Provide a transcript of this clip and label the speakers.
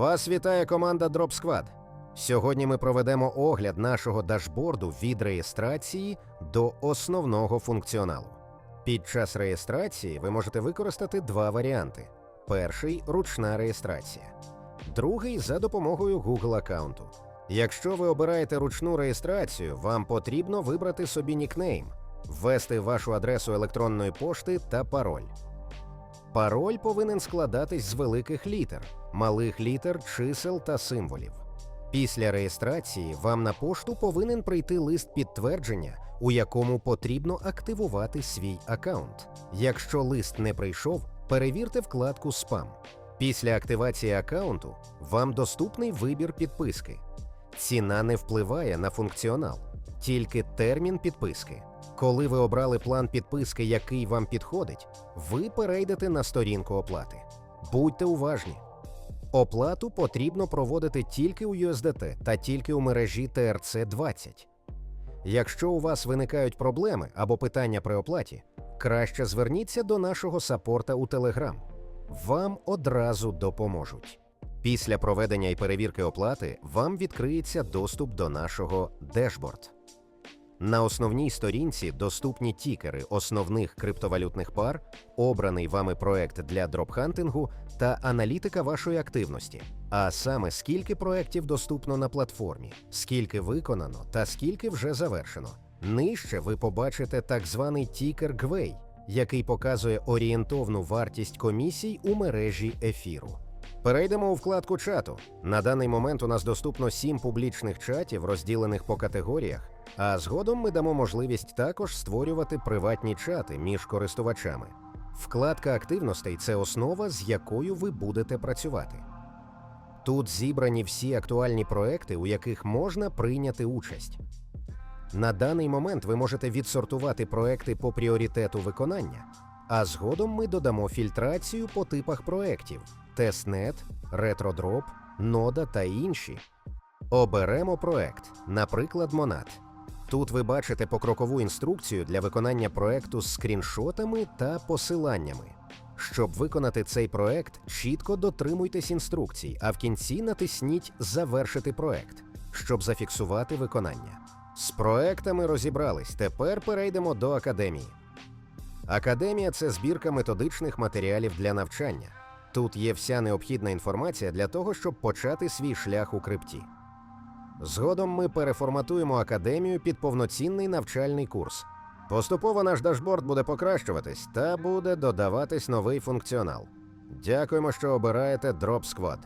Speaker 1: Вас вітає команда Drop Squad. Сьогодні ми проведемо огляд нашого дашборду від реєстрації до основного функціоналу. Під час реєстрації ви можете використати два варіанти: перший ручна реєстрація, другий за допомогою Google аккаунту. Якщо ви обираєте ручну реєстрацію, вам потрібно вибрати собі нікнейм, ввести вашу адресу електронної пошти та пароль. Пароль повинен складатись з великих літер, малих літер, чисел та символів. Після реєстрації вам на пошту повинен прийти лист підтвердження, у якому потрібно активувати свій аккаунт. Якщо лист не прийшов, перевірте вкладку Спам. Після активації аккаунту вам доступний вибір підписки. Ціна не впливає на функціонал, тільки термін підписки. Коли ви обрали план підписки, який вам підходить, ви перейдете на сторінку оплати. Будьте уважні. Оплату потрібно проводити тільки у USDT та тільки у мережі TRC20. Якщо у вас виникають проблеми або питання при оплаті, краще зверніться до нашого саппорта у Telegram. Вам одразу допоможуть. Після проведення і перевірки оплати вам відкриється доступ до нашого дешборд. На основній сторінці доступні тікери основних криптовалютних пар, обраний вами проект для дропхантингу та аналітика вашої активності, а саме скільки проєктів доступно на платформі, скільки виконано та скільки вже завершено. Нижче ви побачите так званий тікер GWAY, який показує орієнтовну вартість комісій у мережі ефіру. Перейдемо у вкладку чату. На даний момент у нас доступно сім публічних чатів, розділених по категоріях. А згодом ми дамо можливість також створювати приватні чати між користувачами. Вкладка активностей це основа, з якою ви будете працювати. Тут зібрані всі актуальні проекти, у яких можна прийняти участь. На даний момент ви можете відсортувати проекти по пріоритету виконання, а згодом ми додамо фільтрацію по типах проєктів: тестнет, ретродроп, нода та інші. Оберемо проект, наприклад, Монад. Тут ви бачите покрокову інструкцію для виконання проекту з скріншотами та посиланнями. Щоб виконати цей проект, чітко дотримуйтесь інструкцій, а в кінці натисніть Завершити проект, щоб зафіксувати виконання. З проектами розібрались. Тепер перейдемо до академії. Академія це збірка методичних матеріалів для навчання. Тут є вся необхідна інформація для того, щоб почати свій шлях у крипті. Згодом ми переформатуємо академію під повноцінний навчальний курс. Поступово наш дашборд буде покращуватись та буде додаватись новий функціонал. Дякуємо, що обираєте Drop Squad.